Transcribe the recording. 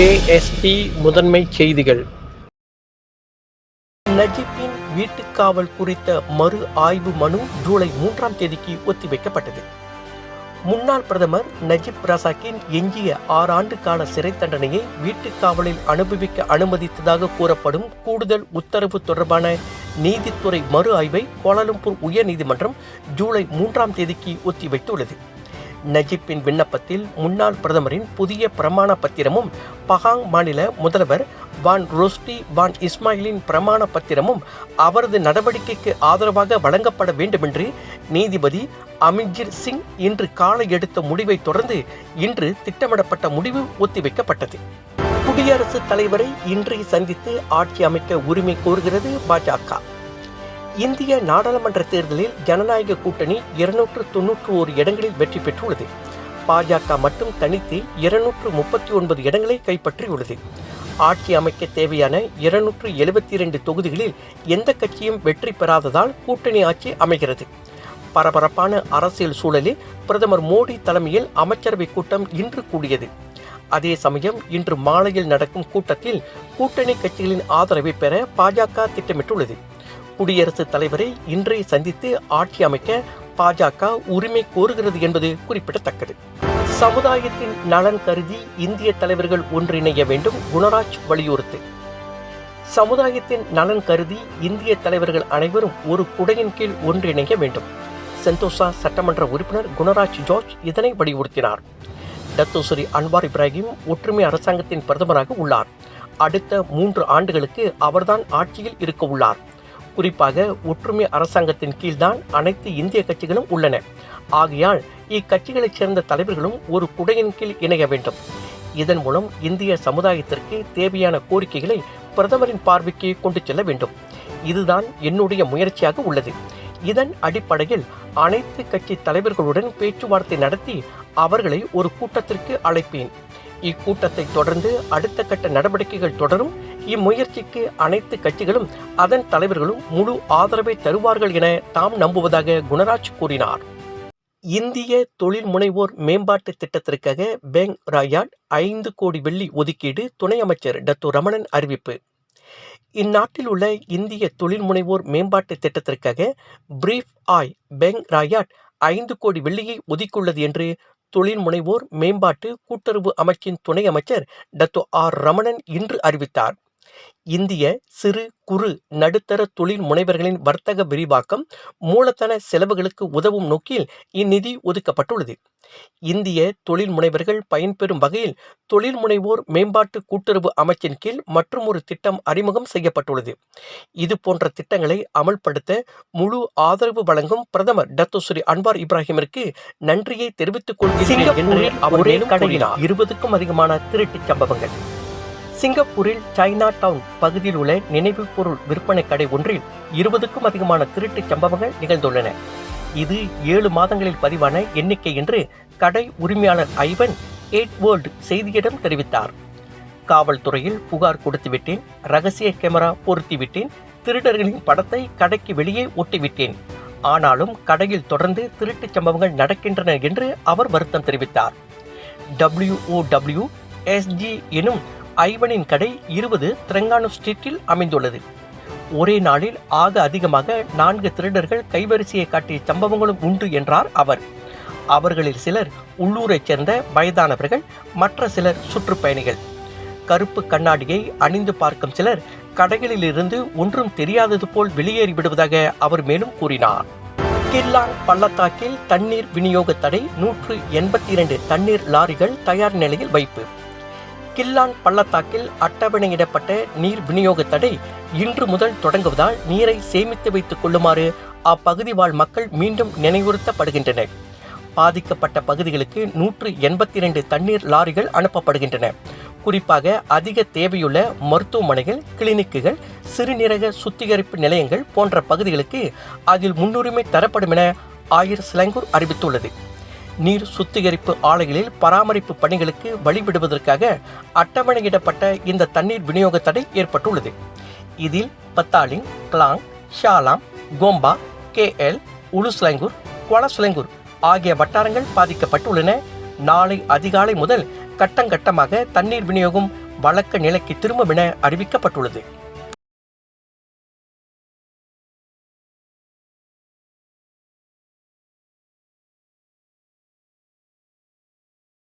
KST முதன்மை செய்திகள். நஜிப்பின் வீட்டுக்காவல் குறித்த மறு ஆய்வு மனு ஜூலை மூன்றாம் தேதிக்கு ஒத்திவைக்கப்பட்டது. முன்னாள் பிரதமர் நஜிப் ரசாக்கின் எஞ்சிய ஆறாண்டு கால சிறை தண்டனையை வீட்டுக்காவலில் அனுபவிக்க அனுமதித்ததாக கூறப்படும் கூடுதல் உத்தரவு தொடர்பான நீதித்துறை மறு ஆய்வை கோலாலம்பூர் உயர்நீதிமன்றம் ஜூலை மூன்றாம் தேதிக்கு ஒத்திவைத்துள்ளது. நஜிப்பின் விண்ணப்பத்தில் முன்னாள் பிரதமரின் புதிய பிரமாண பத்திரமும் பகாங் மாநில முதல்வர் வான் ரோஸ்டி வான் இஸ்மாயிலின் பிரமாண பத்திரமும் அவரது நடவடிக்கைக்கு ஆதரவாக வழங்கப்பட வேண்டுமென்று நீதிபதி அமின்ஜிர் சிங் இன்று காலை எடுத்த முடிவை தொடர்ந்து இன்று திட்டமிடப்பட்ட முடிவு ஒத்திவைக்கப்பட்டது. குடியரசுத் தலைவரை இன்று சந்தித்து ஆட்சி அமைக்க உரிமை கோருகிறது பாஜக. இந்திய நாடாளுமன்ற தேர்தலில் ஜனநாயக கூட்டணி இருநூற்று தொன்னூற்று ஓர் இடங்களில் வெற்றி பெற்றுள்ளது. பாஜக மட்டும் தனித்து இருநூற்று முப்பத்தி ஒன்பது இடங்களை கைப்பற்றியுள்ளது. ஆட்சி அமைக்க தேவையான இருநூற்று எழுபத்தி இரண்டு தொகுதிகளில் எந்த கட்சியும் வெற்றி பெறாததால் கூட்டணி ஆட்சி அமைகிறது. பரபரப்பான அரசியல் சூழலில் பிரதமர் மோடி தலைமையில் அமைச்சரவை கூட்டம் இன்று கூடியது. அதே சமயம் இன்று மாலையில் நடக்கும் கூட்டத்தில் கூட்டணி கட்சிகளின் ஆதரவை பெற பாஜக திட்டமிட்டுள்ளது. குடியரசுத் தலைவரை இன்றே சந்தித்து ஆட்சி அமைக்க பாஜக உரிமை கோருகிறது என்பது குறிப்பிடத்தக்கது. சமுதாயத்தின் நலன் கருதி இந்திய தலைவர்கள் ஒன்றிணைய வேண்டும் குணராஜ் வலியுறுத்து. சமுதாயத்தின் நலன் கருதி இந்திய தலைவர்கள் அனைவரும் ஒரு குடையின் கீழ் ஒன்றிணைய வேண்டும். செந்தோசா சட்டமன்ற உறுப்பினர் குணராஜ் ஜார்ஜ் இதனை வலியுறுத்தினார். டத்தோசரி அன்வார் இப்ராஹிம் ஒற்றுமை அரசாங்கத்தின் பிரதமராக உள்ளார். அடுத்த மூன்று ஆண்டுகளுக்கு அவர்தான் ஆட்சியில் இருக்க உள்ளார். குறிப்பாக ஒற்றுமை அரசாங்கத்தின் கீழ்தான் அனைத்து இந்திய கட்சிகளும் உள்ளன. ஆகையால் இக்கட்சிகளைச் சேர்ந்த தலைவர்களும் ஒரு குடையின் கீழ் இணைய வேண்டும். இதன் மூலம் இந்திய சமுதாயத்திற்கு தேவையான கோரிக்கைகளை பிரதமரின் பார்வைக்கு கொண்டு செல்ல வேண்டும். இதுதான் என்னுடைய முயற்சியாக உள்ளது. இதன் அடிப்படையில் அனைத்து கட்சி தலைவர்களுடன் பேச்சுவார்த்தை நடத்தி அவர்களை ஒரு கூட்டத்திற்கு அழைப்பேன். இக்கூட்டத்தை தொடர்ந்து அடுத்த கட்ட நடவடிக்கைகள் தொடரும். இம்முயற்சிக்கு அனைத்து கட்சிகளும் அதன் தலைவர்களும் முழு ஆதரவை தருவார்கள் என தாம் நம்புவதாக குணராஜ் கூறினார். இந்திய தொழில் முனைவோர் மேம்பாட்டு திட்டத்திற்காக பெங் ராயாட் ஐந்து கோடி வெள்ளி ஒதுக்கீடு துணை அமைச்சர் டத்து ரமணன் அறிவிப்பு. இந்நாட்டில் உள்ள இந்திய தொழில் முனைவோர் மேம்பாட்டு திட்டத்திற்காக பிரீஃப் ஆய் பெங் ராயாட் ஐந்து கோடி வெள்ளியை ஒதுக்கியுள்ளது என்று தொழில் முனைவோர் மேம்பாட்டு கூட்டுறவு அமைச்சின் துணை அமைச்சர் டத்து ஆர் ரமணன் இன்று அறிவித்தார். இந்திய சிறு குறு நடுத்தர தொழில் முனைவர்களின் வர்த்தக விரிவாக்கம் மூலதன செலவுகளுக்கு உதவும் நோக்கில் இந்நிதி ஒதுக்கப்பட்டுள்ளது. இந்திய தொழில் முனைவர்கள் பயன்பெறும் வகையில் தொழில் முனைவோர் மேம்பாட்டு கூட்டுறவு அமைச்சின் கீழ் மற்றும் ஒரு திட்டம் அறிமுகம் செய்யப்பட்டுள்ளது. இது போன்ற திட்டங்களை அமல்படுத்த முழு ஆதரவு வழங்கும் பிரதமர் டத்தோஸ்ரீ அன்வார் இப்ராஹிமிற்கு நன்றியை தெரிவித்துக் கொள்கிறேன் என்று அவர் மேலும் இருபதுக்கும் அதிகமான திருட்டுச் சம்பவங்கள். சிங்கப்பூரில் சைனா டவுன் பகுதியில் உள்ள நினைவு பொருள் விற்பனை கடை ஒன்றில் இருபதுக்கும் அதிகமான திருட்டுச் சம்பவங்கள் நிகழ்ந்துள்ளன. இது ஏழு மாதங்களில் பதிவான எண்ணிக்கை என்று கடை உரிமையாளர் ஐவன் எயிட் வேர்ல்டு செய்தியிடம் தெரிவித்தார். காவல்துறையில் புகார் கொடுத்துவிட்டேன் ரகசிய கேமரா பொருத்திவிட்டேன் திருடர்களின் படத்தை கடைக்கு வெளியே ஒட்டிவிட்டேன். ஆனாலும் கடையில் தொடர்ந்து திருட்டுச் சம்பவங்கள் நடக்கின்றன என்று அவர் வருத்தம் தெரிவித்தார். டபிள்யூஓடபிள்யூ எஸ்ஜி எனும் ஐவனின் கடை இருபது திரங்கானு ஸ்ட்ரீட்டில் அமைந்துள்ளது. ஒரே நாளில் ஆக அதிகமாக நான்கு திருடர்கள் கைவரிசையை காட்டிய சம்பவங்களும் உண்டு என்றார் அவர். அவர்களில் சிலர் உள்ளூரைச் சேர்ந்த வயதானவர்கள் மற்ற சிலர் சுற்றுப்பயணிகள். கருப்பு கண்ணாடியை அணிந்து பார்க்கும் சிலர் கடைகளிலிருந்து ஒன்றும் தெரியாதது போல் வெளியேறி விடுவதாக அவர் மேலும் கூறினார். கில்லாங் பள்ளத்தாக்கில் தண்ணீர் விநியோக தடை நூற்று எண்பத்தி இரண்டு தண்ணீர் லாரிகள் தயார் நிலையில் வைப்பு. கில்லான் பள்ளத்தாக்கில் அட்டவணையிடப்பட்ட நீர் விநியோக தடை இன்று முதல் தொடங்குவதால் நீரை சேமித்து வைத்துக் கொள்ளுமாறு அப்பகுதி வாழ் மக்கள் மீண்டும் நினைவுறுத்தப்படுகின்றனர். பாதிக்கப்பட்ட பகுதிகளுக்கு நூற்று எண்பத்தி இரண்டு தண்ணீர் லாரிகள் அனுப்பப்படுகின்றன. குறிப்பாக அதிக தேவையுள்ள மருத்துவமனைகள் கிளினிக்குகள் சிறுநீரக சுத்திகரிப்பு நிலையங்கள் போன்ற பகுதிகளுக்கு அதில் முன்னுரிமை தரப்படும் என ஆயர் சிலங்கூர் அறிவித்துள்ளது. நீர் சுத்திகரிப்பு ஆலைகளில் பராமரிப்பு பணிகளுக்கு வழிவிடுவதற்காக அட்டவணையிடப்பட்ட இந்த தண்ணீர் விநியோக தடை ஏற்பட்டுள்ளது. இதில் Petaling Klang Shah Alam Gombak K L Hulu Selangor Kuala Selangor ஆகிய வட்டாரங்கள் பாதிக்கப்பட்டுள்ளன. நாளை அதிகாலை முதல் கட்டங்கட்டமாக தண்ணீர் விநியோகம் வழக்க நிலைக்கு திரும்பும் என அறிவிக்கப்பட்டுள்ளது.